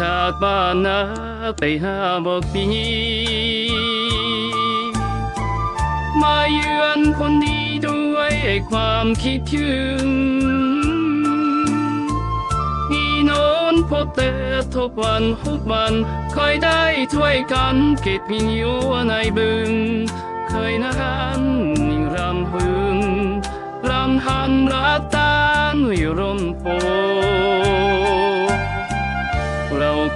จากบ้านนาไปหาบอกปีมาเยือนคนดีด้วยความคิดถึงพี่โนอนพบเจอทุกวันทุกวันคอยได้ช่วยกันเก็บมีอยู่ในบึง เคยนั้นยิ่งรำพึงรำหันรัตตานวิรมโปเราเคยเล่นน้ำในลำปะดงพอยเรืออีโมโค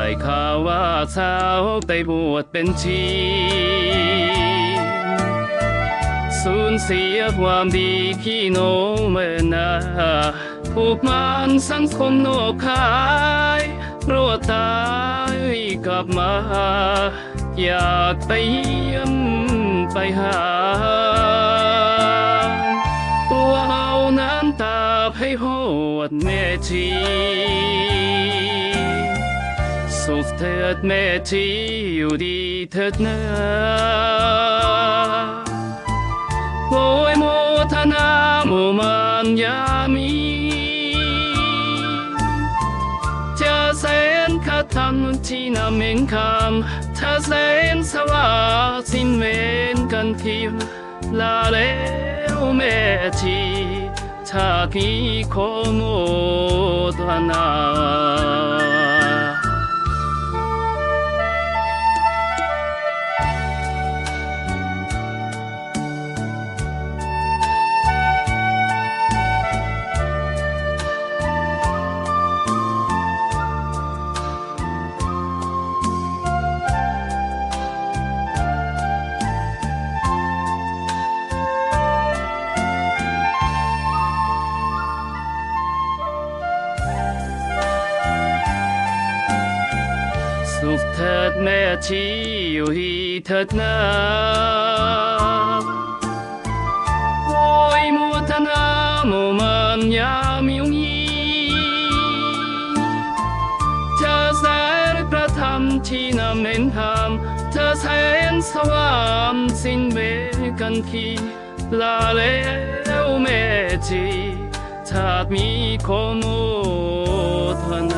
ายเสียดายการดาได้ข่าวว่าสาวไปบวชเป็นชีสูญเสียความดีพี่น้องเมื่อนาผูกมันสังคมโนกขายรวดตายกลับมา อยากไปเยี่ยมไปหา ตัวเอาน้ำตาให้โหดแม่ชี สุขเถิดแม่ที่อยู่ดีเถิดเนะโอยโมทนาโมมานยามีเจะแสนคาทันที่นำเองคำถ้าแสนสว่าสิ้นเวรกันเพีลาแล้วแม่ทีชาติโคโมทนา สุขเถิดแม่ที่อยู่ฮีเถิดนาโอยมุทนาโมมันยามิงีเธอแสนพระธรรมที่นำเน้นธรรมเธอแสนสว่างสิ้นเวกันทีลาแล้วแม่จีชาติมีโคโมทนา